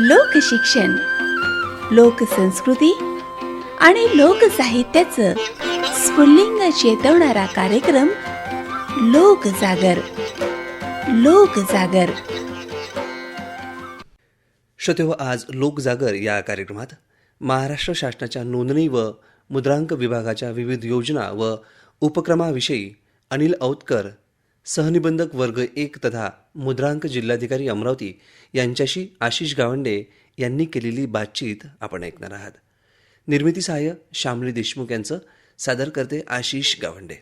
लोकशिक्षण लोकसंस्कृती आणि लोकसाहित्याचं स्फुल्लिंग चेतवणारा कार्यक्रम लोकजागर लोकजागर श्रोतेव आज लोकजागर या कार्यक्रमात महाराष्ट्र शासनाच्या नोंदणी व मुद्रांक विभागाच्या विविध योजना व उपक्रमाविषयी अनिल औतकर सहनिबंधक वर्ग एक तथा मुद्रांक जिल्हाधिकारी अमरावती यांच्याशी आशिष गावंडे यांनी केलेली बातचीत आपण ऐकणार आहात. निर्मिती सहाय्य श्यामली देशमुख यांचं सादर करते आशिष गावंडे.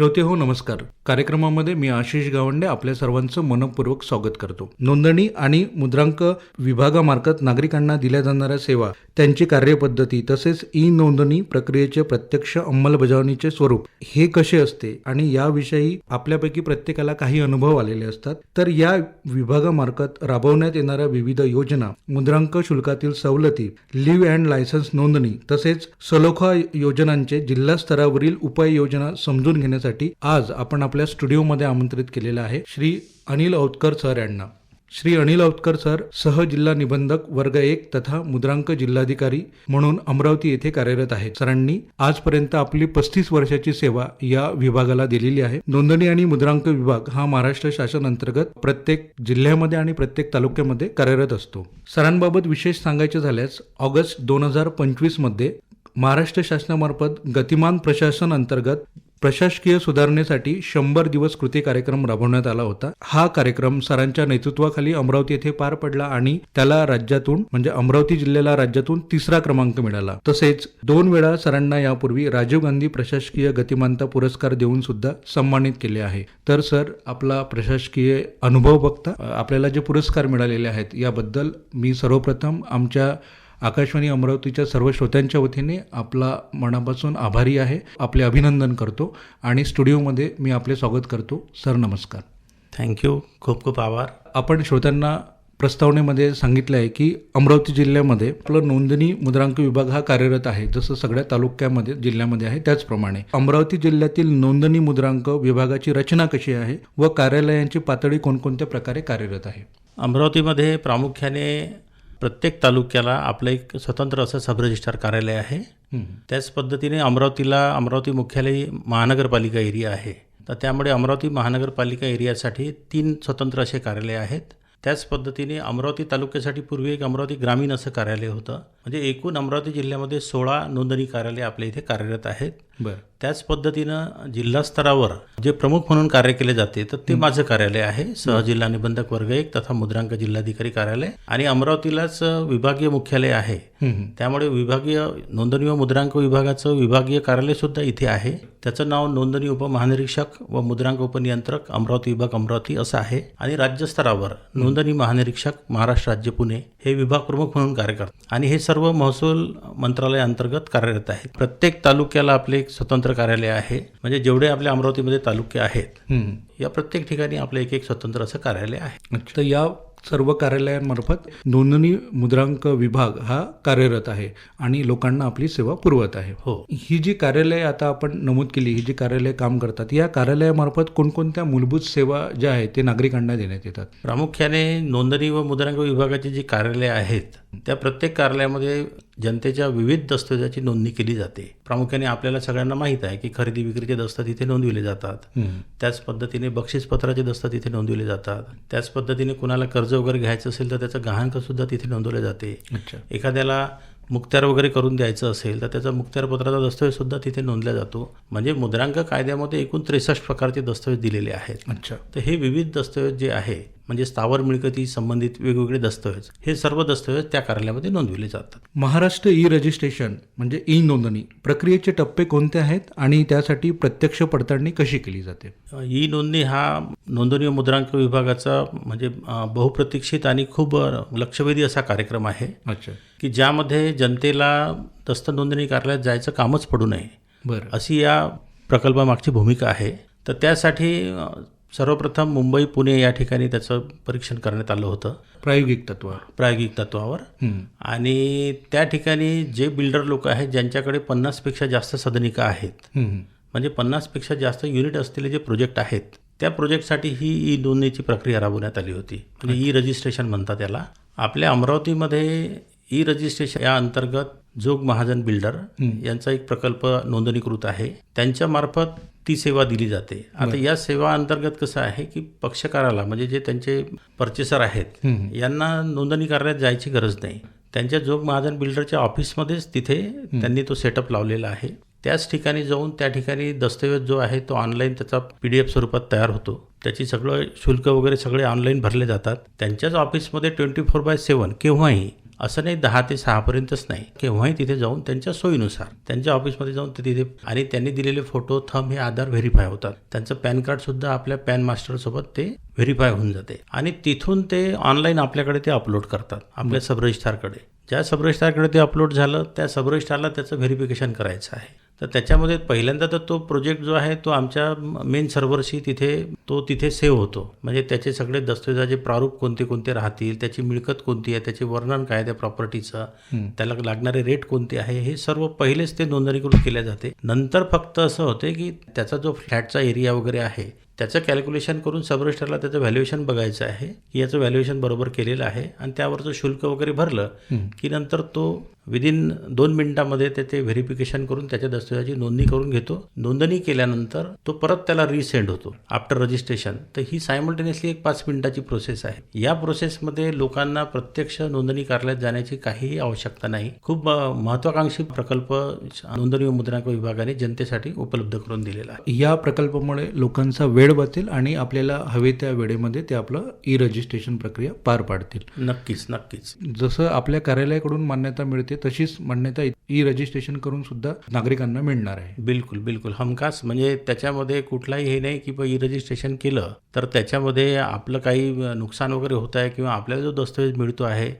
श्रोते हो नमस्कार. कार्यक्रमामध्ये मी आशिष गावंडे आपल्या सर्वांचं मनपूर्वक स्वागत करतो. नोंदणी आणि मुद्रांक विभागामार्फत नागरिकांना दिल्या जाणाऱ्या सेवा त्यांची कार्यपद्धती तसेच ई नोंदणी प्रक्रियेचे प्रत्यक्ष अंमलबजावणीचे स्वरूप हे कसे असते आणि याविषयी आपल्यापैकी प्रत्येकाला काही अनुभव आलेले असतात तर या विभागामार्फत राबवण्यात येणाऱ्या विविध योजना मुद्रांक शुल्कातील सवलती लिव्ह अँड लायसन्स नोंदणी तसेच सलोखा योजनांचे जिल्हा स्तरावरील उपाययोजना समजून घेण्यासाठी आज आपण आपल्या स्टुडिओमध्ये आमंत्रित केलेलं आहे श्री अनिल औतकर सर यांना. श्री अनिल औतकर सर सह जिल्हा निबंधक वर्ग एक तथा मुद्रांक जिल्हाधिकारी म्हणून अमरावती येथे कार्यरत आहेत. सरांनी आजपर्यंत आपली पस्तीस वर्षाची सेवा या विभागाला दिलेली आहे. नोंदणी आणि मुद्रांक विभाग हा महाराष्ट्र शासन अंतर्गत प्रत्येक जिल्ह्यामध्ये आणि प्रत्येक तालुक्यामध्ये कार्यरत असतो. सरांबाबत विशेष सांगायचे झाल्यास ऑगस्ट दोन हजार पंचवीसमध्ये महाराष्ट्र शासनामार्फत गतिमान प्रशासन अंतर्गत प्रशासकीय सुधारणेसाठी शंभर दिवस कृती कार्यक्रम राबवण्यात आला होता. हा कार्यक्रम सरांच्या नेतृत्वाखाली अमरावती येथे पार पडला आणि त्याला राज्यातून म्हणजे अमरावती जिल्ह्याला राज्यातून तिसरा क्रमांक मिळाला. तसेच दोन वेळा सरांना यापूर्वी राजीव गांधी प्रशासकीय गतिमानता पुरस्कार देऊन सुद्धा सन्मानित केले आहे. तर सर आपला प्रशासकीय अनुभव बघता आपल्याला जे पुरस्कार मिळालेले आहेत याबद्दल मी सर्वप्रथम आमच्या आकाशवाणी अमरावतीच्या सर्व श्रोत्यांच्या वतीने आपला मनापासून आभारी आहे. आपले अभिनंदन करतो आणि स्टुडिओमध्ये मी आपले स्वागत करतो. सर नमस्कार. थँक्यू खूप खूप आभार. आपण श्रोत्यांना प्रस्तावनेमध्ये सांगितलं आहे की अमरावती जिल्ह्यामध्ये आपलं नोंदणी मुद्रांक विभाग हा कार्यरत आहे जसं सगळ्या तालुक्यामध्ये जिल्ह्यामध्ये आहे त्याचप्रमाणे. अमरावती जिल्ह्यातील नोंदणी मुद्रांक विभागाची रचना कशी आहे व कार्यालयांची पातळी कोणकोणत्या प्रकारे कार्यरत आहे? अमरावतीमध्ये प्रामुख्याने प्रत्येक तालुक्याला आपलं एक स्वतंत्र असं सब रजिस्ट्रार कार्यालय आहे. त्याच पद्धतीने अमरावतीला अमरावती मुख्यालय महानगरपालिका एरिया आहे. तर त्यामुळे अमरावती महानगरपालिका एरियासाठी तीन स्वतंत्र असे कार्यालय आहेत. त्याच पद्धतीने अमरावती तालुक्यासाठी पूर्वी एक अमरावती ग्रामीण असं कार्यालय होतं. म्हणजे एकूण अमरावती जिल्ह्यामध्ये सोळा नोंदणी कार्यालय आपल्या इथे कार्यरत आहेत. बरं. त्याच पद्धतीनं जिल्हा स्तरावर जे प्रमुख म्हणून कार्य केले जाते तर ते माझं कार्यालय आहे. सहजिल्हा निबंधक वर्ग एक तथा मुद्रांक जिल्हाधिकारी कार्यालय. आणि अमरावतीलाच विभागीय मुख्यालय आहे. त्यामुळे विभागीय नोंदणी व मुद्रांक विभागाचं विभागीय कार्यालय सुद्धा इथे आहे. त्याचं नाव नोंदणी उपमहानिरीक्षक व मुद्रांक उपनियंत्रक अमरावती विभाग अमरावती असं आहे. आणि राज्यस्तरावर नोंदणी महानिरीक्षक महाराष्ट्र राज्य पुणे हे विभाग प्रमुख म्हणून कार्य करतात. आणि हे सर्व महसूल मंत्रालय अंतर्गत कार्यरत आहेत. प्रत्येक तालुक्याला आपले एक स्वतंत्र कार्यालय आहे. म्हणजे जेवढे आपल्या अमरावतीमध्ये तालुके आहेत. या प्रत्येक ठिकाणी आपलं एक एक स्वतंत्र असं कार्यालय आहे. तर या सर्व कार्यालयांमार्फत नोंदणी मुद्रांक विभाग हा कार्यरत आहे आणि लोकांना आपली सेवा पुरवत आहे. हो. ही जी कार्यालय आता आपण नमूद केली ही जी कार्यालय काम करतात या कार्यालयामार्फत कोणकोणत्या मूलभूत सेवा ज्या आहेत ते नागरिकांना देण्यात येतात? प्रामुख्याने नोंदणी व मुद्रांक विभागाची जी कार्यालय आहेत त्या प्रत्येक कार्यालयामध्ये जनतेच्या विविध दस्तऐवजाची नोंदणी केली जाते. प्रामुख्याने आपल्याला सगळ्यांना माहीत आहे की खरेदी विक्रीचे दस्त तिथे नोंदविले जातात. त्याच पद्धतीने बक्षीसपत्राचे दस्त तिथे नोंदविले जातात. त्याच पद्धतीने कुणाला कर्ज वगैरे घ्यायचं असेल तर त्याचं गहाणक सुद्धा तिथे नोंदवलं जाते. अच्छा. एखाद्याला मुक्त्यार वगैरे करून द्यायचं असेल तर त्याचा मुक्त्यारपत्राचा दस्तऐवज सुद्धा तिथे नोंदला जातो. म्हणजे मुद्रांक कायद्यामध्ये एकूण त्रेसष्ट प्रकारचे दस्तऐवज दिलेले आहेत. अच्छा. तर हे विविध दस्तऐवज जे आहे म्हणजे स्थावर मिळकती संबंधित वेगवेगळे दस्तऐवज हे सर्व दस्तऐवज त्या कार्यालयामध्ये नोंदविले जातात. महाराष्ट्र ई रजिस्ट्रेशन म्हणजे ई नोंदणी प्रक्रियेचे टप्पे कोणते आहेत आणि त्यासाठी प्रत्यक्ष पडताळणी कशी केली जाते? ई नोंदणी हा नोंदणी व मुद्रांक विभागाचा म्हणजे बहुप्रतीक्षित आणि खूप लक्षवेधी असा कार्यक्रम आहे. अच्छा. की ज्यामध्ये जनतेला दस्त नोंदणी कार्यालयात जायचं कामच पडू नये. बरं. अशी या प्रकल्पामागची भूमिका आहे. तर त्यासाठी सर्वप्रथम मुंबई पुणे या ठिकाणी त्याचं परीक्षण करण्यात आलं होतं. प्रायोगिक तत्वावर. प्रायोगिक तत्वावर. आणि त्या ठिकाणी जे बिल्डर लोक आहेत ज्यांच्याकडे पन्नासपेक्षा जास्त सदनिका आहेत. म्हणजे पन्नासपेक्षा जास्त युनिट असलेले जे प्रोजेक्ट आहेत त्या प्रोजेक्टसाठी ही ई नोंदणीची प्रक्रिया राबवण्यात आली होती. म्हणजे ई रजिस्ट्रेशन म्हणतात त्याला आपल्या अमरावतीमध्ये ई रजिस्ट्रेशन या अंतर्गत जोग महाजन बिल्डर यांचा एक प्रकल्प नोंदणीकृत आहे. त्यांच्या मार्फत ती सेवा दिली जाते. आता या सेवा अंतर्गत कसं आहे की पक्षकाराला म्हणजे जे त्यांचे पर्चेसर आहेत यांना नोंदणी करण्यात जायची गरज नाही. त्यांच्या जोग महाजन बिल्डरच्या ऑफिसमध्येच तिथे त्यांनी तो सेटअप लावलेला आहे. त्याच ठिकाणी जाऊन त्या ठिकाणी दस्तऐवज जो आहे तो ऑनलाईन त्याचा पी डी एफ स्वरूपात तयार होतो. त्याची सगळं शुल्क वगैरे सगळे ऑनलाईन भरले जातात. त्यांच्याच ऑफिसमध्ये ट्वेंटी फोर बाय सेवन केव्हाही असं नाही दहा ते सहापर्यंतच नाही. केव्हाही तिथे जाऊन त्यांच्या सोयीनुसार त्यांच्या ऑफिसमध्ये जाऊन ते तिथे आणि त्यांनी दिलेले फोटो थंब हे आधार व्हेरीफाय होतात. त्यांचं पॅन कार्डसुद्धा आपल्या पॅन मास्टरसोबत ते व्हेरीफाय होऊन जाते. आणि तिथून ते ऑनलाईन आपल्याकडे ते अपलोड करतात आपल्या सबरजिस्ट्रारकडे ज्या सबरजिस्ट्रारकडे ते अपलोड झालं त्या सबरजिस्ट्रारला त्याचं व्हेरिफिकेशन करायचं आहे. तर त्याच्यामध्ये पहिल्यांदा तर तो प्रोजेक्ट जो आहे तो आमच्या मेन सर्व्हरशी तिथे तो तिथे सेव्ह होतो. म्हणजे त्याचे सगळे दस्तऐवजाचे प्रारूप कोणते कोणते राहतील त्याची मिळकत कोणती आहे त्याचे वर्णन काय आहे त्या प्रॉपर्टीचं त्याला लागणारे रेट कोणते आहे हे सर्व पहिलेच ते नोंदणीकृत केले जाते. नंतर फक्त असं होते की त्याचा जो फ्लॅटचा एरिया वगैरे आहे त्याचं कॅल्क्युलेशन करून सबरजिस्टरला त्याचं व्हॅल्युएशन बघायचं आहे की याचं व्हॅल्युएशन बरोबर केलेलं आहे आणि त्यावरचं शुल्क वगैरे भरलं की नंतर तो विदिन दोन मिनिटामध्ये त्याचे व्हेरिफिकेशन करून त्याच्या दस्तऐवजाची नोंदणी करून घेतो. नोंदणी केल्यानंतर तो परत त्याला रिसेंड होतो. आफ्टर रजिस्ट्रेशन तर ही सायमल्टेनियसली एक पाच मिनिटाची प्रोसेस आहे. या प्रोसेसमध्ये लोकांना प्रत्यक्ष नोंदणी कार्यालयात जाण्याची काहीही आवश्यकता नाही. खूप महत्वाकांक्षी प्रकल्प नोंदणी व मुद्रांक विभागाने जनतेसाठी उपलब्ध करून दिलेला आहे. या प्रकल्पामुळे लोकांचा वेळ वाचेल आणि आपल्याला हवे त्या वेळेमध्ये ते आपलं ई रजिस्ट्रेशन प्रक्रिया पार पाडतील. नक्कीच नक्कीच. जसं आपल्या कार्यालयाकडून मान्यता मिळते तशीच मान्यता ई रजिस्ट्रेशन करून सुद्धा नागरिकांना मिळणार आहे. बिलकुल बिलकुल. हमखास म्हणजे त्याच्यामध्ये कुठलाही हे नाही की ई रजिस्ट्रेशन केलं तर त्याच्यामध्ये आपलं काही नुकसान वगैरे होत आहे किंवा आपल्याला जो दस्तऐवज मिळतो आहे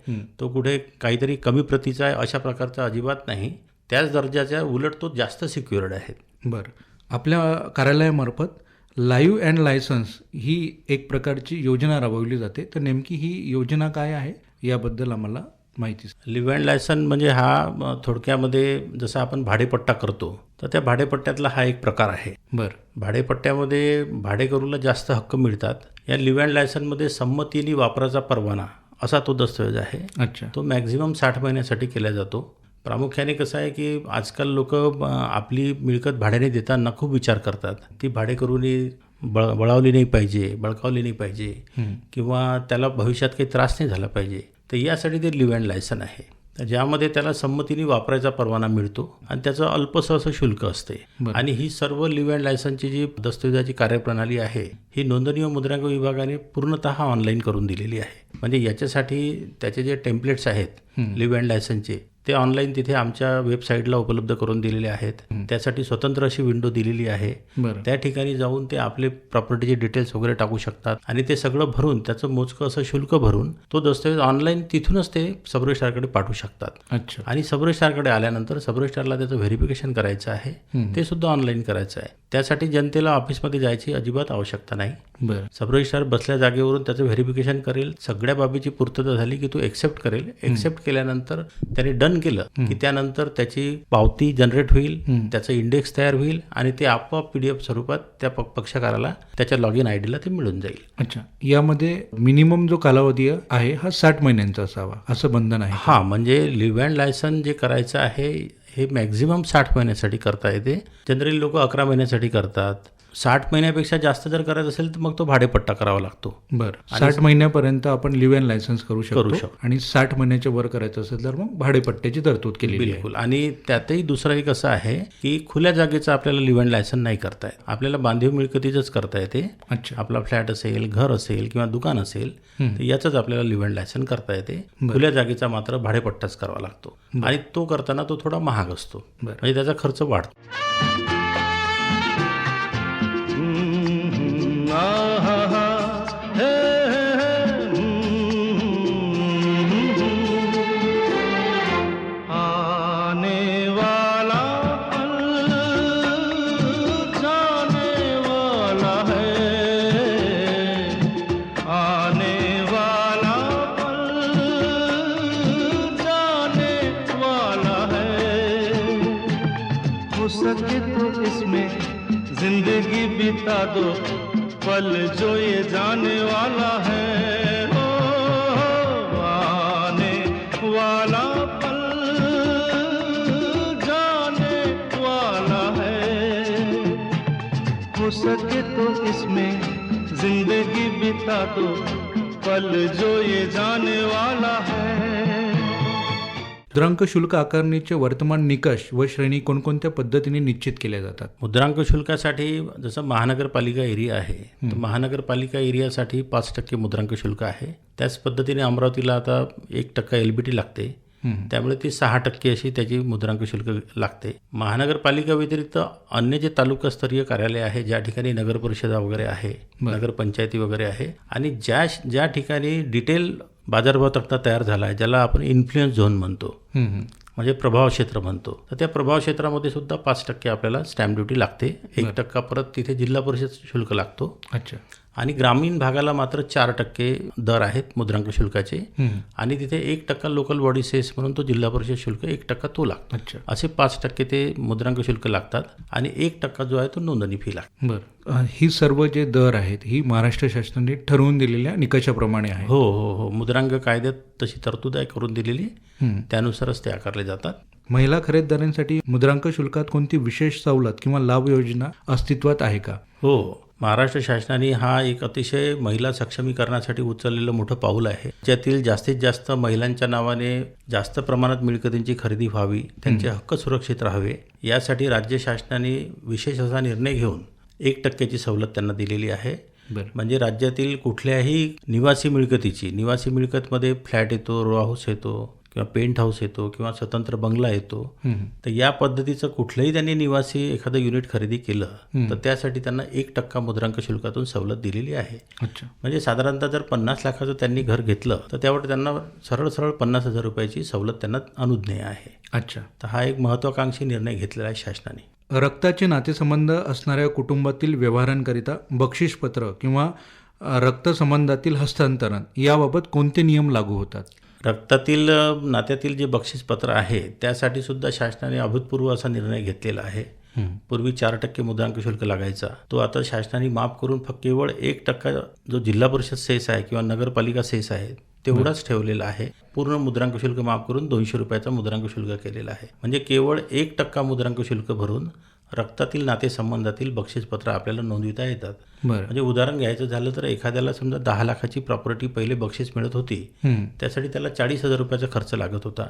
तो कुठे काहीतरी कमी प्रतीचा आहे अशा प्रकारचा अजिबात नाही. त्याच दर्जाच्या उलट तो जास्त सिक्युअर्ड आहे. बरं. आपल्या कार्यालयामार्फत लाईव्ह अँड लायसन्स ही एक प्रकारची योजना राबवली जाते. तर नेमकी ही योजना काय आहे याबद्दल आम्हाला माहिती. लिव्ह अँड लायसन म्हणजे हा थोडक्यामध्ये जसं आपण भाडेपट्टा करतो तर त्या भाडेपट्ट्यातला हा एक प्रकार आहे. बरं. भाडेपट्ट्यामध्ये भाडेकरूला जास्त हक्क मिळतात. या लिव्ह अँड लायसनमध्ये संमतीने वापराचा परवाना असा तो दस्तऐवज आहे. अच्छा. तो मॅक्झिमम साठ महिन्यासाठी केला जातो. प्रामुख्याने कसं आहे की आजकाल लोक आपली मिळकत भाड्याने देताना खूप विचार करतात. ती भाडेकरूनी बळ बळावली नाही पाहिजे बळकावली नाही पाहिजे. किंवा त्याला भविष्यात काही त्रास नाही झाला पाहिजे. तर यासाठी ते लिव्ह अँड लायसन आहे. ज्यामध्ये त्याला संमतीने वापरायचा परवाना मिळतो आणि त्याचं अल्पसं असं शुल्क असते. आणि ही सर्व लिव्ह अँड लायसनची जी दस्तऐवजाची कार्यप्रणाली आहे ही नोंदणी व मुद्रांक विभागाने पूर्णतः ऑनलाईन करून दिलेली आहे. म्हणजे याच्यासाठी त्याचे जे टेम्पलेट्स आहेत लिव्ह अँड लायसनचे ते ऑनलाईन तिथे आमच्या वेबसाईटला उपलब्ध करून दिलेले आहेत. त्यासाठी स्वतंत्र अशी विंडो दिलेली आहे. त्या ठिकाणी जाऊन ते आपले प्रॉपर्टीचे डिटेल्स वगैरे टाकू शकतात आणि ते सगळं भरून त्याचं मोजकं असं शुल्क भरून तो दस्तऐवज ऑनलाईन तिथूनच ते सबरजिस्ट्रारकडे पाठवू शकतात. अच्छा. आणि सबरजिस्ट्रारकडे आल्यानंतर सबरजिस्ट्रारला त्याचं व्हेरिफिकेशन करायचं आहे. ते सुद्धा ऑनलाईन करायचं आहे. त्यासाठी जनतेला ऑफिसमध्ये जायची अजिबात आवश्यकता नाही. बरं. सबरजिस्ट्रार बसल्या जागेवरून त्याचं व्हेरिफिकेशन करेल. सगळ्या बाबीची पूर्तता झाली की तो एक्सेप्ट करेल. एक्सेप्ट केल्यानंतर त्याने डन केलं की त्यानंतर त्याची पावती जनरेट होईल त्याचं इंडेक्स तयार होईल आणि ते आपोआप पीडीएफ स्वरूपात त्या पक्षकाराला त्याच्या लॉग इन आय डीला ते मिळून जाईल. अच्छा. यामध्ये मिनिमम जो कालावधी आहे हा साठ महिन्यांचा असावा असं बंधन आहे हा म्हणजे लिव्ह अँड लायसन जे करायचं आहे हे मॅक्झिमम साठ महिन्यासाठी करता येते. जनरली लोक अकरा महिन्यासाठी करतात. साठ महिन्यापेक्षा जास्त जर करायचं असेल तर मग तो भाडेपट्टा करावा लागतो. बरं. साठ महिन्यापर्यंत आपण लिव्ह अँड लायसन्स करू करू शकतो. आणि साठ महिन्याच्या वर करायचं असेल तर मग भाडेपट्ट्याची तरतूद आहे. बिलकुल. आणि त्यातही दुसरं एक असं आहे की खुल्या जागेचं आपल्याला लिव्ह अँड लायसन नाही करता येत. आपल्याला बांधीव मिळकतीचंच करता येते. अच्छा. आपला फ्लॅट असेल घर असेल किंवा दुकान असेल तर याचंच आपल्याला लिव्ह अँड लायसन करता येते. खुल्या जागेचा मात्र भाडेपट्टाच करावा लागतो. आणि तो करताना तो थोडा महाग असतो. म्हणजे त्याचा खर्च वाढतो. पल जो ये जाने वाला है वाला पल, जाने वाला है। हो सके तो इसमें ज़िंदगी बिता दो, पल जो ये जाने वाला है। मुद्रांक शुल्क आकारणीचे वर्तमान निकष व श्रेणी कोणकोणत्या पद्धतीने निश्चित केल्या जातात? मुद्रांक शुल्कासाठी जसं महानगरपालिका एरिया आहे तर महानगरपालिका एरियासाठी पाच टक्के मुद्रांक शुल्क आहे. त्याच पद्धतीने अमरावतीला आता एक टक्का एल बी टी लागते. त्यामुळे ती सहा टक्के अशी त्याची मुद्रांक शुल्क लागते. महानगरपालिका व्यतिरिक्त अन्य जे तालुकास्तरीय कार्यालय आहे ज्या ठिकाणी नगर परिषदा वगैरे आहे नगरपंचायती वगैरे आहे आणि ज्या ज्या ठिकाणी डिटेल बाजारभाव तक्ता तयार झाला आहे ज्याला आपण इन्फ्लुएन्स झोन म्हणतो. म्हणजे प्रभाव क्षेत्र म्हणतो. तर त्या प्रभाव क्षेत्रामध्ये सुद्धा पाच टक्के आपल्याला स्टॅम्प ड्युटी लागते. एक टक्का परत तिथे जिल्हा परिषद शुल्क लागतो. अच्छा. आणि ग्रामीण भागाला मात्र चार टक्के दर आहेत मुद्रांक शुल्काचे. आणि तिथे एक टक्का लोकल बॉडी सेस म्हणून तो जिल्हा परिषद शुल्क एक टक्का तो लागतो. अच्छा. असे पाच टक्के ते मुद्रांक शुल्क लागतात आणि एक टक्का जो आहे तो नोंदणी फी लागते. बरं. ही सर्व जे दर आहेत ही महाराष्ट्र शासनाने ठरवून दिलेल्या निकषाप्रमाणे आहे. हो हो हो. मुद्रांक कायद्यात तशी तरतूद आहे करून दिलेली. त्यानुसारच ते आकारले जातात. महिला खरेदीदारांसाठी मुद्रांक शुल्कात कोणती विशेष सवलत किंवा लाभ योजना अस्तित्वात आहे का? हो. महाराष्ट्र शासनाने हा एक अतिशय महिला सक्षमीकरणासाठी उचललेलं मोठं पाऊल आहे. ज्यातील जास्तीत जास्त महिलांच्या नावाने जास्त प्रमाणात मिळकतींची खरेदी व्हावी त्यांचे हक्क सुरक्षित राहावे यासाठी राज्य शासनाने विशेष असा निर्णय घेऊन एक टक्क्याची सवलत त्यांना दिलेली आहे. म्हणजे राज्यातील कुठल्याही निवासी मिळकतीची निवासी मिळकतमध्ये फ्लॅट येतो रो हाऊस येतो किंवा पेंट हाऊस येतो किंवा स्वतंत्र बंगला येतो तर या पद्धतीचं कुठलंही त्यांनी निवासी एखादं युनिट खरेदी केलं तर त्यासाठी त्यांना एक टक्का मुद्रांक शुल्कातून सवलत दिलेली आहे. अच्छा. म्हणजे साधारणतः जर पन्नास लाखाचं त्यांनी घर घेतलं तर त्यावर त्यांना सरळ सरळ पन्नास हजार रुपयाची सवलत त्यांना अनुज्ञेय आहे. अच्छा. तर हा एक महत्त्वाकांक्षी निर्णय घेतलेला आहे शासनाने. रक्ताचे नातेसंबंध असणाऱ्या कुटुंबातील व्यवहारांकरिता बक्षीसपत्र किंवा रक्तसंबंधातील हस्तांतरण याबाबत कोणते नियम लागू होतात? रक्तातील नात्यातील जे बक्षीसपत्र आहे त्यासाठी सुद्धा शासनाने अभूतपूर्व असा निर्णय घेतलेला आहे. पूर्वी चार टक्के मुद्रांक शुल्क लागायचा. तो आता शासनाने माफ करून फक्त केवळ एक टक्का जो जिल्हा परिषद सेस आहे किंवा नगरपालिका सेस आहे तेवढाच ठेवलेला आहे. पूर्ण मुद्रांक शुल्क माफ करून दोनशे रुपयाचा मुद्रांक शुल्क केलेला आहे. म्हणजे केवळ एक टक्का मुद्रांक शुल्क भरून रक्तातील नातेसंबंधातील बक्षीसपत्र आपल्याला नोंदविता येतात. म्हणजे उदाहरण घ्यायचं झालं तर एखाद्याला समजा दहा लाखाची प्रॉपर्टी पहिले बक्षीस मिळत होती. त्यासाठी त्याला चाळीस हजार रुपयाचा खर्च लागत होता.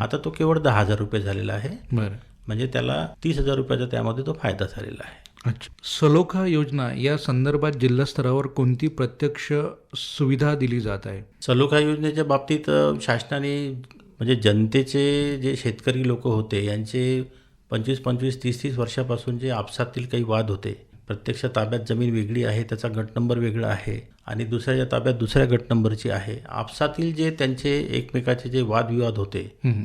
आता तो केवळ दहा हजार रुपये झालेला आहे. बरं. म्हणजे त्याला तीस हजार रुपयाचा त्यामध्ये तो फायदा झालेला आहे. अच्छा. सलोखा योजना या संदर्भात जिल्हा स्तरावर कोणती प्रत्यक्ष सुविधा दिली जात आहे? सलोखा योजनेच्या बाबतीत शासनाने म्हणजे जनतेचे जे शेतकरी लोक होते यांचे पंचवीस पंचवीस तीस तीस वर्षापासून जे आपसातील काही वाद होते प्रत्यक्ष ताब्यात जमीन वेगळी आहे त्याचा गट नंबर वेगळा आहे आणि दुसऱ्याच्या ताब्यात दुसऱ्या गट नंबरची आहे. आपसातील जे त्यांचे एकमेकाचे जे वादविवाद होते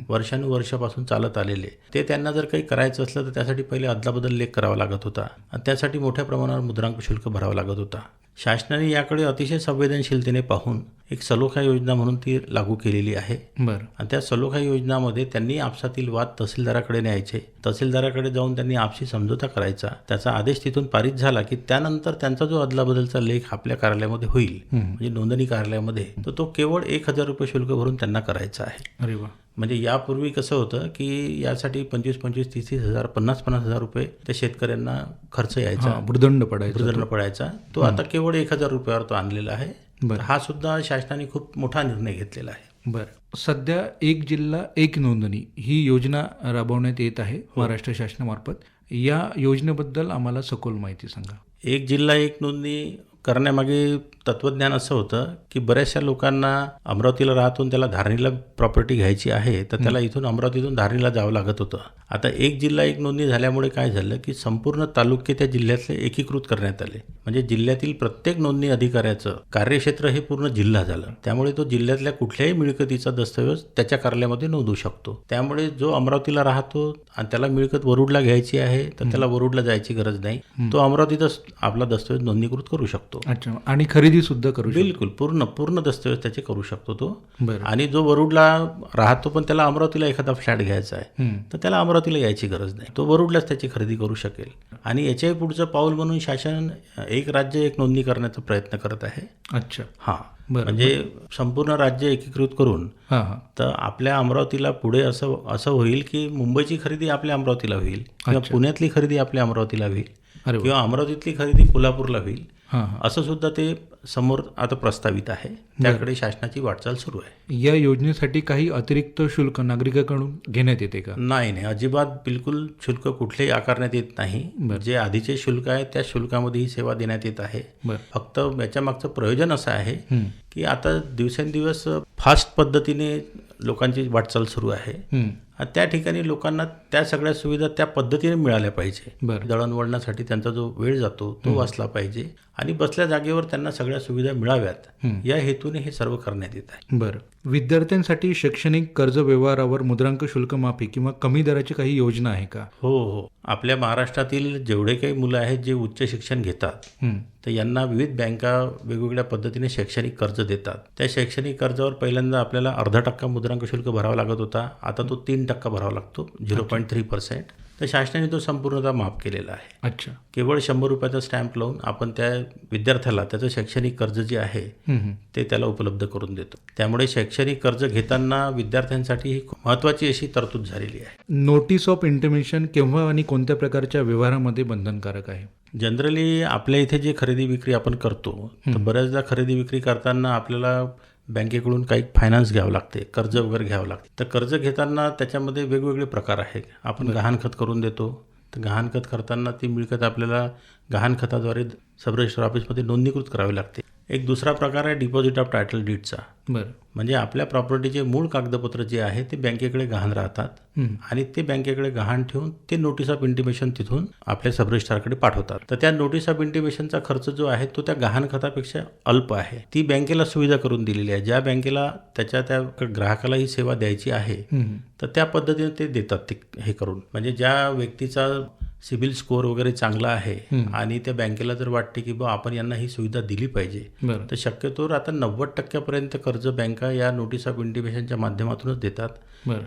वर्षानुवर्षापासून चालत आलेले ते त्यांना जर काही करायचं असलं तर त्यासाठी पहिले अदलाबदल लेख करावा लागत होता आणि त्यासाठी मोठ्या प्रमाणावर मुद्रांक शुल्क भरावं लागत होता. शासनाने याकडे अतिशय संवेदनशीलतेने पाहून एक सलोखा योजना म्हणून ती लागू केलेली आहे. बरं. आणि त्या सलोखा योजनामध्ये त्यांनी आपसातील वाद तहसीलदाराकडे न्यायचे तहसीलदाराकडे जाऊन त्यांनी आपसी समझोता करायचा. त्याचा आदेश तिथून पारित झाला की त्यानंतर त्यांचा जो अदलाबदलचा लेख आपल्या कार्यालयामध्ये होईल म्हणजे नोंदणी कार्यालयामध्ये तर तो केवळ एक हजार रुपये शुल्क भरून त्यांना करायचा आहे. अरे वा. म्हणजे यापूर्वी कसं होतं की यासाठी पंचवीस पंचवीस तीस तीस हजार पन्नास पन्नास हजार रुपये त्या शेतकऱ्यांना खर्च यायचा. हा भूर्दंड पडायचा भूर्दंड पडायचा. तो आता केवळ एक हजार रुपयावर तो आणलेला आहे. बरं. हा सुद्धा शासनाने खूप मोठा निर्णय घेतलेला आहे. बरं. सध्या एक जिल्हा एक नोंदणी ही योजना राबवण्यात येत आहे महाराष्ट्र शासनामार्फत. या योजनेबद्दल आम्हाला सखोल माहिती सांगा. एक जिल्हा एक नोंदणी करण्यामागे तत्वज्ञान असं होतं की बऱ्याचशा लोकांना अमरावतीला राहतून त्याला धारणीला प्रॉपर्टी घ्यायची आहे तर त्याला इथून अमरावतीतून धारणीला जावं लागत होतं. आता एक जिल्हा एक नोंदणी झाल्यामुळे काय झालं की संपूर्ण तालुके त्या जिल्ह्यातले एकीकृत करण्यात आले. म्हणजे जिल्ह्यातील प्रत्येक नोंदणी अधिकाऱ्याचं कार्यक्षेत्र हे पूर्ण जिल्हा झालं. त्यामुळे तो जिल्ह्यातल्या कुठल्याही मिळकतीचा दस्तऐवज त्याच्या कार्यालयामध्ये नोंदवू शकतो. त्यामुळे जो अमरावतीला राहतो आणि त्याला मिळकत वरुडला घ्यायची आहे तर त्याला वरुडला जायची गरज नाही. तो अमरावतीतच आपला दस्तऐवज नोंदणीकृत करू शकतो. अच्छा. आणि खरेदी खरेदी सुद्धा करू शकतो. बिलकुल पूर्ण पूर्ण दस्तऐवज त्याचे करू शकतो तो. आणि जो वरुडला राहतो पण त्याला अमरावतीला एखादा फ्लॅट घ्यायचा आहे. तर त्याला अमरावतीला यायची गरज नाही. तो वरुडलाच त्याची खरेदी करू शकेल. आणि याच्याही पुढचं पाऊल म्हणून शासन एक राज्य एक नोंदणी करण्याचा प्रयत्न करत आहे. अच्छा. हां. म्हणजे संपूर्ण राज्य एकीकृत करून तर आपल्या अमरावतीला पुढे असं असं होईल की मुंबईची खरेदी आपल्या अमरावतीला होईल किंवा पुण्यातली खरेदी आपल्या अमरावतीला होईल. किंवा अमरावतीतली खरेदी कोल्हापूरला होईल. असं सुद्धा ते समोर आता प्रस्तावित आहे. त्याकडे शासनाची वाटचाल सुरू आहे. या योजनेसाठी काही अतिरिक्त शुल्क नागरिकाकडून घेण्यात येते का? नाही नाही. अजिबात बिलकुल शुल्क कुठलेही आकारण्यात येत नाही. जे आधीचे शुल्क आहे त्या शुल्कामध्ये ही सेवा देण्यात येत आहे. फक्त याच्या मागचं प्रयोजन असं आहे. की आता दिवसेंदिवस फास्ट पद्धतीने लोकांची वाटचाल सुरू आहे. त्या ठिकाणी लोकांना त्या सगळ्या सुविधा त्या पद्धतीने मिळाल्या पाहिजे. दळणवळणासाठी त्यांचा जो वेळ जातो तो वाचला पाहिजे. आणि बसल्या जागेवर त्यांना सगळ्या सुविधा मिळाव्यात या हेतूने हे सर्व करण्यात येत आहे. बरं. विद्यार्थ्यांसाठी शैक्षणिक कर्ज व्यवहारावर मुद्रांक शुल्क माफी किंवा कमी दराची काही योजना आहे का? हो हो. आपल्या महाराष्ट्रातील जेवढे काही मुलं आहेत जे उच्च शिक्षण घेतात. तर यांना विविध बँका वेगवेगळ्या पद्धतीने शैक्षणिक कर्ज देतात. त्या शैक्षणिक कर्जावर पहिल्यांदा आपल्याला अर्धा टक्का मुद्रांक शुल्क भरावा लागत होता. आता तो तीन टक्का भरावा लागतो झिरो पॉईंट थ्री पर्सेंट. तर शासनाने तो संपूर्णतः माफ केलेला आहे. अच्छा. केवळ शंभर रुपयाचा स्टॅम्प लावून आपण त्या विद्यार्थ्याला त्याचं शैक्षणिक कर्ज जे आहे. ते त्याला उपलब्ध करून देतो. त्यामुळे शैक्षणिक कर्ज घेताना विद्यार्थ्यांसाठी ही खूप महत्त्वाची अशी तरतूद झालेली आहे. नोटीस ऑफ इंटिमेशन केव्हा आणि कोणत्या प्रकारच्या व्यवहारामध्ये बंधनकारक आहे? जनरली आपल्या इथे जे खरेदी विक्री आपण करतो तर बऱ्याचदा खरेदी विक्री करताना आपल्याला बँकेकडून काही फायनान्स घ्यावं लागते कर्ज वगैरे घ्यावं लागते. तर कर्ज घेताना त्याच्यामध्ये वेगवेगळे प्रकार आहेत. आपण गहाणखत करून देतो. तर गहाणखत करताना ती मिळकत आपल्याला गहाणखताद्वारे सब रजिस्टर ऑफिसमध्ये नोंदणीकृत करावी लागते. एक दुसरा प्रकार आहे डिपॉझिट ऑफ टायटल डीडचा बरं. म्हणजे आपल्या प्रॉपर्टीचे मूळ कागदपत्र जे आहे ते बँकेकडे गहाण राहतात. आणि ते बँकेकडे गहाण ठेवून ते नोटीस ऑफ इंटिमेशन तिथून आपल्या सब रजिस्ट्रारकडे पाठवतात. तर त्या नोटीस ऑफ इंटिमेशनचा खर्च जो आहे तो त्या गहाण खतापेक्षा अल्प आहे. ती बँकेला सुविधा करून दिलेली आहे. ज्या बँकेला त्याच्या त्या ग्राहकाला ही सेवा द्यायची आहे. तर त्या पद्धतीने ते देतात ते हे करून. म्हणजे ज्या व्यक्तीचा सिबिल स्कोअर वगैरे चांगला आहे आणि त्या बँकेला जर वाटते की बा आपण यांना ही सुविधा दिली पाहिजे तर शक्यतोवर आता नव्वद टक्क्यापर्यंत कर्ज बँका या नोटीस ऑफ इंटिमेशनच्या माध्यमातूनच देतात.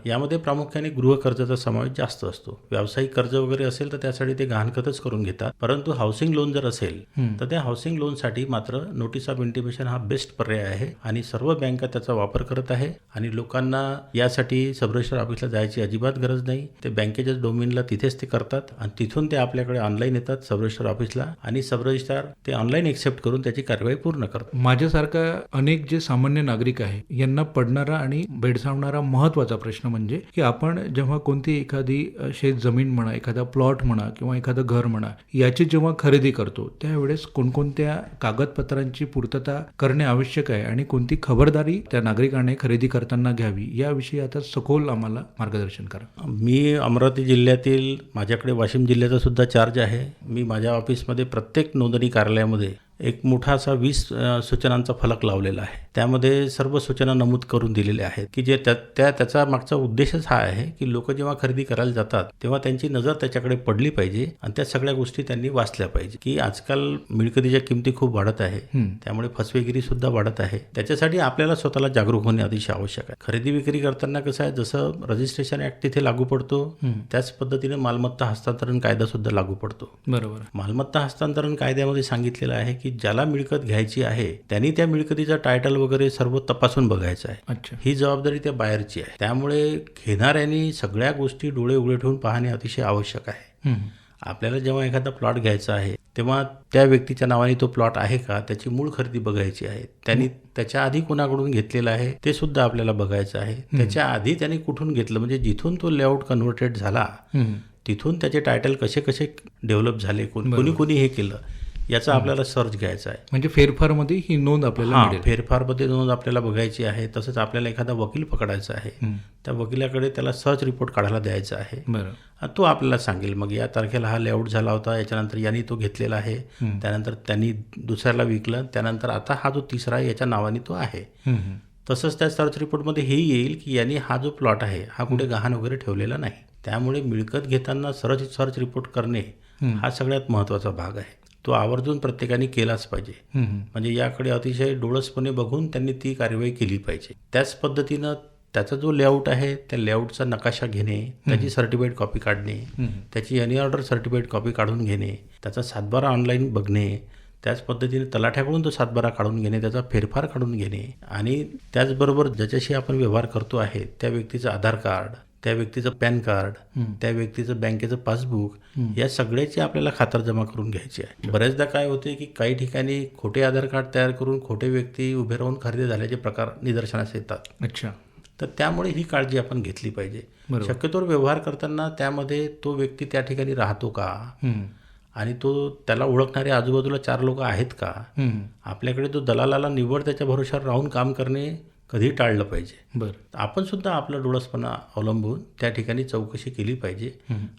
यामध्ये प्रामुख्याने गृह कर्जाचा समावेश जास्त असतो. व्यावसायिक कर्ज वगैरे असेल तर त्यासाठी ते गहाणखतच करून घेतात. परंतु हाऊसिंग लोन जर असेल तर त्या हाऊसिंग लोनसाठी मात्र नोटीस ऑफ इंटिमेशन हा बेस्ट पर्याय आहे आणि सर्व बँका त्याचा वापर करत आहे आणि लोकांना यासाठी सब रजिस्टर ऑफिसला जायची अजिबात गरज नाही. ते बँकेच्या डोमेनला तिथेच ते करतात आणि तिथून ते आपल्याकडे ऑनलाईन येतात सब रजिस्टर ऑफिसला आणि सब रजिस्ट्रार ते ऑनलाईन एक्सेप्ट करून त्याची कार्यवाही पूर्ण करतात. माझ्यासारखा अनेक जे सामान्य नागरिक आहे यांना पडणारा आणि भेडसावणारा महत्त्वाचा प्रश्न म्हणजे की आपण जेव्हा कोणती एखादी शेत जमीन म्हणा एखादा प्लॉट म्हणा किंवा एखादं घर म्हणा याची जेव्हा खरेदी करतो त्यावेळेस कोणकोणत्या कागदपत्रांची पूर्तता करणे आवश्यक आहे आणि कोणती खबरदारी त्या नागरिकाने खरेदी करताना घ्यावी याविषयी आता सखोल आम्हाला मार्गदर्शन करा. मी अमरावती जिल्ह्यातील माझ्याकडे वाशिम जिल्ह्याचा सुद्धा चार्ज आहे. मी माझ्या ऑफिसमध्ये प्रत्येक नोंदणी कार्यालयामध्ये एक मोठा असा वीस सूचनांचा फलक लावलेला आहे. त्यामध्ये सर्व सूचना नमूद करून दिलेल्या आहेत की जे त्या त्या त्याचा मागचा उद्देशच हा आहे की लोक जेव्हा खरेदी करायला जातात तेव्हा त्यांची नजर त्याच्याकडे पडली पाहिजे आणि त्या सगळ्या गोष्टी त्यांनी वाचल्या पाहिजे. की आजकाल मिळकतीच्या किमती खूप वाढत आहे. त्यामुळे फसवेगिरी सुद्धा वाढत आहे. त्याच्यासाठी आपल्याला स्वतःला जागरूक होणे अतिशय आवश्यक आहे. खरेदी विक्री करताना कसं आहे जसं रजिस्ट्रेशन ऍक्ट तिथे लागू पडतो त्याच पद्धतीने मालमत्ता हस्तांतरण कायदा सुद्धा लागू पडतो. बरोबर. मालमत्ता हस्तांतरण कायद्यामध्ये सांगितलेलं आहे की ज्याला मिळकत घ्यायची आहे त्यांनी त्या मिळकतीचा टायटल वगैरे सर्व तपासून बघायचं आहे. अच्छा. ही जबाबदारी त्या बाहेरची आहे. त्यामुळे घेणाऱ्यांनी सगळ्या गोष्टी डोळे उघडे ठेवून पाहणे अतिशय आवश्यक आहे. आपल्याला जेव्हा एखादा प्लॉट घ्यायचा आहे तेव्हा त्या व्यक्तीच्या नावाने तो प्लॉट आहे का त्याची मूळ खरेदी बघायची आहे. त्यांनी त्याच्या आधी कोणाकडून घेतलेला आहे ते सुद्धा आपल्याला बघायचं आहे. त्याच्या आधी त्याने कुठून घेतलं म्हणजे जिथून तो लेआउट कन्व्हर्टेड झाला. तिथून त्याचे टायटल कसे कसे डेव्हलप झाले कोण- कोणी कोणी हे केलं. याचा आपल्याला सर्च घ्यायचा आहे. म्हणजे फेरफारमध्ये ही नोंद आपल्याला हा फेरफारमध्ये नोंद आपल्याला बघायची आहे तसंच आपल्याला एखादा वकील पकडायचा आहे. त्या वकिलाकडे त्याला सर्च रिपोर्ट काढायला द्यायचा आहे. बरं. तो आपल्याला सांगेल मग या तारखेला हा लेआउट झाला होता याच्यानंतर यांनी तो घेतलेला आहे. त्यानंतर त्यांनी दुसऱ्याला विकलं त्यानंतर आता हा जो तिसरा आहे याच्या नावाने तो आहे. तसंच त्या सर्च रिपोर्टमध्ये हेही येईल की यांनी हा जो प्लॉट आहे हा कुठे गहाण वगैरे ठेवलेला नाही. त्यामुळे मिळकत घेताना सर्च सर्च रिपोर्ट करणे हा सगळ्यात महत्त्वाचा भाग आहे. तो आवर्जून प्रत्येकाने केलाच पाहिजे. म्हणजे याकडे अतिशय डोळसपणे बघून त्यांनी ती कार्यवाही केली पाहिजे. त्याच पद्धतीनं त्याचा जो लेआउट आहे त्या लेआउटचा नकाशा घेणे त्याची सर्टिफाईड कॉपी काढणे त्याची एनी ऑर्डर सर्टिफाईड कॉपी काढून घेणे त्याचा सातबारा ऑनलाईन बघणे त्याच पद्धतीने तलाठ्याकडून तो सातबारा काढून घेणे त्याचा फेरफार काढून घेणे आणि त्याचबरोबर ज्याच्याशी आपण व्यवहार करतो आहे त्या व्यक्तीचं आधार कार्ड त्या व्यक्तीचं पॅन कार्ड त्या व्यक्तीचं बँकेचं पासबुक या सगळ्याची आपल्याला खातर जमा करून घ्यायची आहे. बऱ्याचदा काय होते की काही ठिकाणी खोटे आधार कार्ड तयार करून खोटे व्यक्ती उभे राहून खरेदी झाल्याचे प्रकार निदर्शनास येतात. अच्छा. तर त्यामुळे ही काळजी आपण घेतली पाहिजे. शक्यतोवर व्यवहार करताना त्यामध्ये तो व्यक्ती त्या ठिकाणी राहतो का? आणि तो त्याला ओळखणारे आजूबाजूला चार लोक आहेत का. आपल्याकडे तो दलालाला निवड त्याच्या भरोशावर राहून काम करणे कधी टाळलं पाहिजे. बरं. आपण सुद्धा आपला डोळसपणा अवलंबून त्या ठिकाणी चौकशी केली पाहिजे.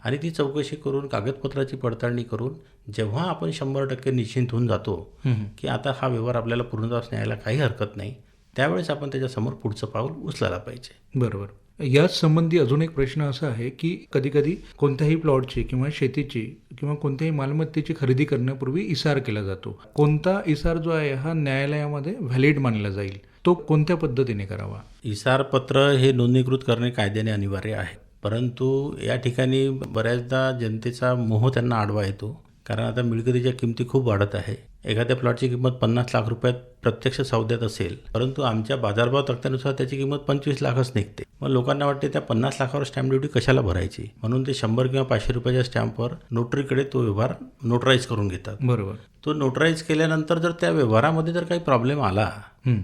आणि ती चौकशी करून कागदपत्राची पडताळणी करून जेव्हा आपण शंभर टक्के निश्चिंत होऊन जातो की आता हा व्यवहार आपल्याला पूर्णत्वास न्यायला काही हरकत नाही त्यावेळेस आपण त्याच्यासमोर पुढचं पाऊल उचलायला पाहिजे. बरोबर. याच संबंधी अजून एक प्रश्न असा आहे की कधी कधी कोणत्याही प्लॉटची किंवा शेतीची किंवा कोणत्याही मालमत्तेची खरेदी करण्यापूर्वी इसार केला जातो. कोणता इसार जो आहे हा न्यायालयामध्ये व्हॅलिड मानला जाईल. तो कोणत्या पद्धतीने करावा? इसारपत्र हे नोंदणीकृत करणे कायद्याने अनिवार्य आहे. परंतु या ठिकाणी बऱ्याचदा जनतेचा मोह त्यांना आडवा येतो. कारण आता मिळकतीच्या किमती खूप वाढत आहे. एखाद्या प्लॉटची किंमत पन्नास लाख रुपयात प्रत्यक्ष सौद्यात असेल परंतु आमच्या बाजारभाव तक्त्यानुसार त्याची किंमत पंचवीस लाखच निघते. मग लोकांना वाटते त्या पन्नास लाखावर स्टॅम्प ड्युटी कशाला भरायची? म्हणून ते शंभर किंवा पाचशे रुपयाच्या स्टॅम्पवर नोटरीकडे तो व्यवहार नोटराईज करून घेतात. बरोबर. तो नोटराईज केल्यानंतर जर त्या व्यवहारामध्ये जर काही प्रॉब्लेम आला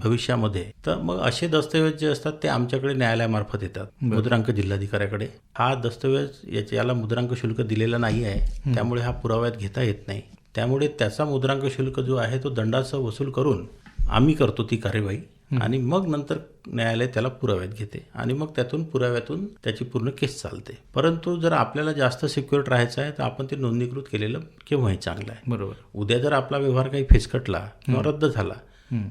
भविष्यामध्ये तर मग असे दस्तऐवज जे असतात ते आमच्याकडे न्यायालयामार्फत येतात मुद्रांक जिल्हाधिकाऱ्याकडे. हा दस्तऐवज याला मुद्रांक शुल्क दिलेलं नाही आहे त्यामुळे हा पुराव्यात घेता येत नाही. त्यामुळे त्याचा मुद्रांक शुल्क जो आहे तो दंडासह वसूल करून आम्ही करतो ती कार्यवाही. आणि मग नंतर न्यायालय त्याला पुराव्यात घेते. आणि मग त्यातून पुराव्यातून त्याची पूर्ण केस चालते. परंतु जर आपल्याला जास्त सिक्युअर राहायचं आहे तर आपण ते नोंदणीकृत केलेलं केव्हाही चांगलं आहे. बरोबर. उद्या जर आपला व्यवहार काही फिसकटला किंवा रद्द झाला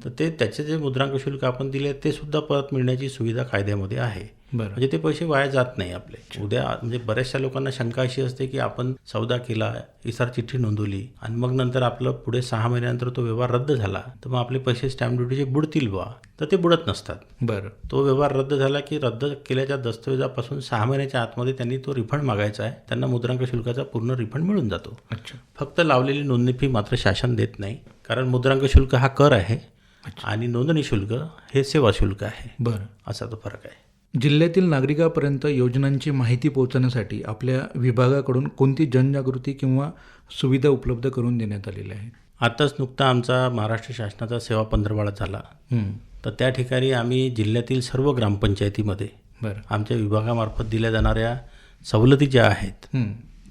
तर ते त्याचे जे मुद्रांक शुल्क आपण दिले ते सुद्धा परत मिळण्याची सुविधा कायद्यामध्ये आहे. बरं. म्हणजे ते पैसे वाया जात नाही आपले. उद्या म्हणजे बऱ्याचशा लोकांना शंका अशी असते की आपण सौदा केला इसार चिठ्ठी नोंदवली आणि मग नंतर आपलं पुढे सहा महिन्यानंतर तो व्यवहार रद्द झाला तर मग आपले पैसे स्टॅम्प ड्युटीचे बुडतील बा तर ते बुडत नसतात. बरं. तो व्यवहार रद्द झाला की रद्द केल्याच्या दस्तऐवजापासून सहा महिन्याच्या आतमध्ये त्यांनी तो रिफंड मागायचा आहे. त्यांना मुद्रांक शुल्काचा पूर्ण रिफंड मिळून जातो. अच्छा. फक्त लावलेली नोंदणी फी मात्र शासन देत नाही कारण मुद्रांक शुल्क हा कर आहे आणि नोंदणी शुल्क हे सेवा शुल्क आहे. बरं. असा तो फरक आहे. जिल्ह्यातील नागरिकापर्यंत योजनांची माहिती पोहोचण्यासाठी आपल्या विभागाकडून कोणती जनजागृती किंवा सुविधा उपलब्ध करून देण्यात आलेल्या आहेत आताच नुकता आमचा महाराष्ट्र शासनाचा सेवा पंधरवाडा झाला. तर त्या ठिकाणी आम्ही जिल्ह्यातील सर्व ग्रामपंचायतीमध्ये बरं. आमच्या विभागामार्फत दिल्या जाणाऱ्या सवलती ज्या आहेत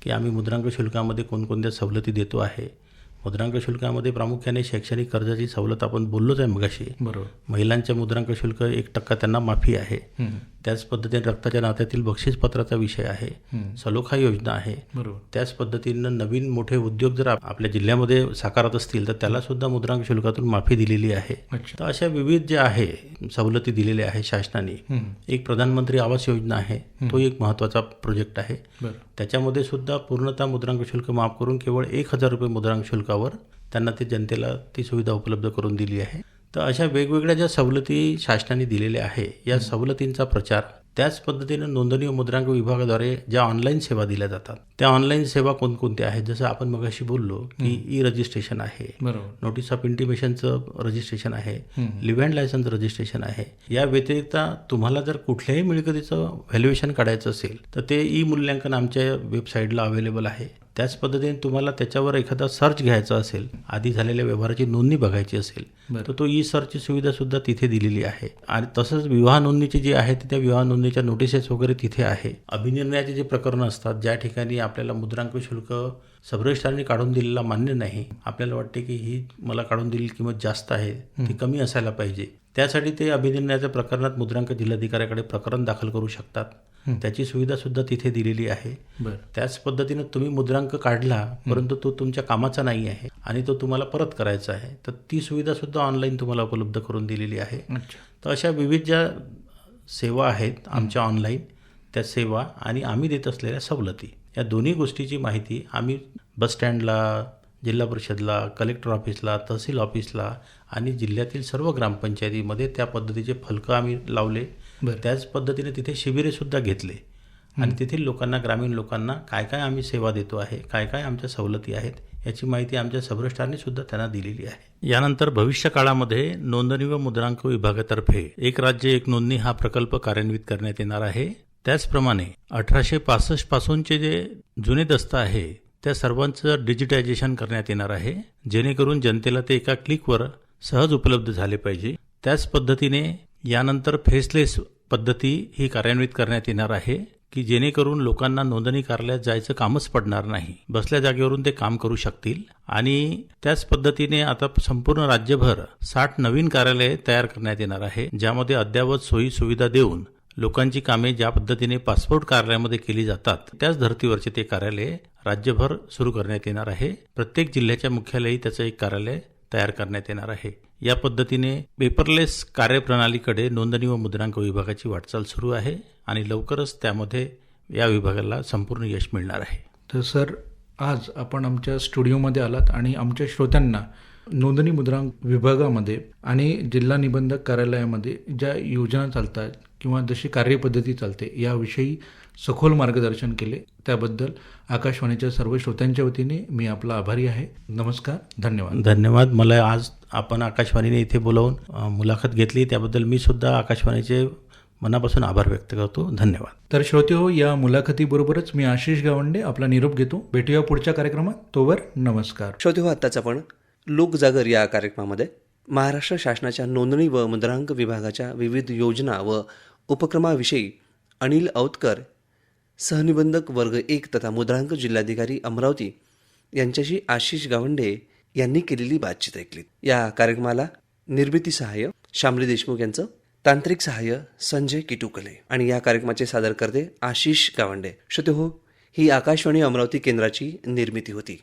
की आम्ही मुद्रांक शुल्कामध्ये कोणकोणत्या सवलती देतो आहे. मुद्रांक शुल्कामध्ये प्रामुख्याने शैक्षणिक कर्जाची सवलत आपण बोललोच आहे मगाशी. बरोबर. महिलांच्या मुद्रांक शुल्क एक टक्का त्यांना माफी आहे. त्याच पद्धतीने रक्ताच्या नात्यातील बक्षीसपत्राचा विषय आहे. सलोखा योजना आहे. त्याच पद्धतीनं नवीन मोठे उद्योग जर आप- आपल्या जिल्ह्यामध्ये साकारत असतील तर त्याला सुद्धा मुद्रांक शुल्कातून माफी दिलेली आहे. तर अशा विविध ज्या आहे सवलती दिलेल्या आहे शासनाने. एक प्रधानमंत्री आवास योजना आहे. तो एक महत्त्वाचा प्रोजेक्ट आहे. त्याच्यामध्ये सुद्धा पूर्णतः मुद्रांक शुल्क माफ करून केवळ एक हजार रुपये मुद्रांक शुल्कावर त्यांना ते जनतेला ती सुविधा उपलब्ध करून दिली आहे. तर अशा वेगवेगळ्या ज्या सवलती शासनाने दिलेल्या आहे या सवलतींचा प्रचार त्याच पद्धतीनं नोंदणी मुद्रांक विभागाद्वारे ज्या ऑनलाईन सेवा दिल्या जातात त्या ऑनलाईन सेवा कोणकोणत्या आहेत? जसं आपण मगाशी बोललो की ई रजिस्ट्रेशन आहे नोटीस ऑफ इंटिमेशनचं रजिस्ट्रेशन आहे. लिव्ह अँड लायसन्स रजिस्ट्रेशन आहे. या व्यतिरिक्त तुम्हाला जर कुठल्याही मिळकतीचं व्हॅल्युएशन काढायचं असेल तर ते ई मूल्यांकन आमच्या वेबसाईटला अवेलेबल आहे. त्याच पद्धतीने तुम्हाला त्याच्यावर एखादा सर्च घ्यायचा असेल आधी झालेल्या व्यवहाराची नोंदणी बघायची असेल. तर तो ई सर्चची सुविधा सुद्धा तिथे दिलेली आहे. आणि तसंच विवाह नोंदणीची जी आहे ती त्या विवाह नोंदणीच्या नोटिसेस वगैरे तिथे आहे. अभिनिर्णयाचे जे प्रकरणं असतात ज्या ठिकाणी आपल्याला मुद्रांक शुल्क सबरजिस्ट्रारने काढून दिलेला मान्य नाही आपल्याला वाटते की ही मला काढून दिलेली किंमत जास्त आहे ती कमी असायला पाहिजे. त्यासाठी ते अभिनिर्णयाच्या प्रकरणात मुद्रांक जिल्हाधिकाऱ्याकडे प्रकरण दाखल करू शकतात. त्याची सुविधा सुद्धा तिथे दिलेली आहे. बरं. त्याच पद्धतीनं तुम्ही मुद्रांक काढला परंतु तो तुमच्या कामाचा नाही आहे आणि तो तुम्हाला परत करायचा आहे. तर ती सुविधा सुद्धा ऑनलाईन तुम्हाला उपलब्ध करून दिलेली आहे. तर अशा विविध ज्या सेवा आहेत आमच्या ऑनलाईन त्या सेवा आणि आम्ही देत असलेल्या सवलती या दोन्ही गोष्टीची माहिती आम्ही बसस्टँडला जिल्हा परिषदला कलेक्टर ऑफिसला तहसील ऑफिसला आणि जिल्ह्यातील सर्व ग्रामपंचायतीमध्ये त्या पद्धतीचे फलकं आम्ही लावले. बरं. त्याच पद्धतीने तिथे शिबिरे सुद्धा घेतले. आणि तेथील लोकांना ग्रामीण लोकांना काय काय आम्ही सेवा देतो आहे काय काय आमच्या सवलती आहेत याची माहिती आमच्या सबरस्टारने सुद्धा त्यांना दिलेली आहे. यानंतर भविष्य काळामध्ये नोंदणी व मुद्रांक विभागातर्फे एक राज्य एक नोंदणी हा प्रकल्प कार्यान्वित करण्यात येणार आहे. त्याचप्रमाणे अठराशे पासष्ट पासूनचे जे जुने दस्त आहे त्या सर्वांचं डिजिटायझेशन करण्यात येणार आहे. जेणेकरून जनतेला ते एका क्लिकवर सहज उपलब्ध झाले पाहिजे. त्याच पद्धतीने यानंतर फेसलेस पद्धती ही कार्यान्वित करण्यात येणार आहे की जेणेकरून लोकांना नोंदणी कार्यालयात जायचं कामच पडणार नाही. बसल्या जागेवरून ते काम करू शकतील आणि त्याच पद्धतीने आता संपूर्ण राज्यभर साठ नवीन कार्यालये तयार करण्यात येणार आहे ज्यामध्ये अद्ययावत सोयी सुविधा देऊन लोकांची कामे ज्या पद्धतीने पासपोर्ट कार्यालयामध्ये केली जातात त्याच धर्तीवरचे ते कार्यालय राज्यभर सुरू करण्यात येणार आहे. प्रत्येक जिल्ह्याच्या मुख्यालयी त्याचं एक कार्यालय तयार करण्यात येणार आहे. या पद्धतीने पेपरलेस कार्यप्रणालीकडे नोंदणी व मुद्रांक विभागाची वाटचाल सुरू आहे आणि लवकरच त्यामध्ये या विभागाला संपूर्ण यश मिळणार आहे. तर सर आज आपण आमच्या स्टुडिओमध्ये आलात आणि आमच्या श्रोत्यांना नोंदणी मुद्रांक विभागामध्ये आणि जिल्हा निबंधक कार्यालयामध्ये ज्या योजना चालतात किंवा जशी कार्यपद्धती चालते याविषयी सखोल मार्गदर्शन केले त्याबद्दल आकाशवाणीच्या सर्व श्रोत्यांच्या वतीने मी आपला आभारी आहे. नमस्कार धन्यवाद. धन्यवाद. मला आज आपण आकाशवाणीने इथे बोलावून मुलाखत घेतली. त्याबद्दल मी सुद्धा आकाशवाणीचे मनापासून आभार व्यक्त करतो. धन्यवाद. तर श्रोते हो या मुलाखतीबरोबरच मी आशिष गावंडे आपला निरोप घेतो. भेटूया पुढच्या कार्यक्रमात. तोवर नमस्कार. श्रोते हो आत्ताच आपण लोकजागर या कार्यक्रमामध्ये महाराष्ट्र शासनाच्या नोंदणी व मुद्रांक विभागाच्या विविध योजना व उपक्रमाविषयी अनिल औतकर सहनिबंधक वर्ग एक तथा मुद्रांक जिल्हाधिकारी अमरावती यांच्याशी आशिष गावंडे यांनी केलेली बातचीत ऐकली. या कार्यक्रमाला निर्मिती सहाय्य शामली देशमुख यांचं तांत्रिक सहाय्य संजय किटुकले आणि या कार्यक्रमाचे सादर करते आशिष गावंडे. श्रोते हो ही आकाशवाणी अमरावती केंद्राची निर्मिती होती.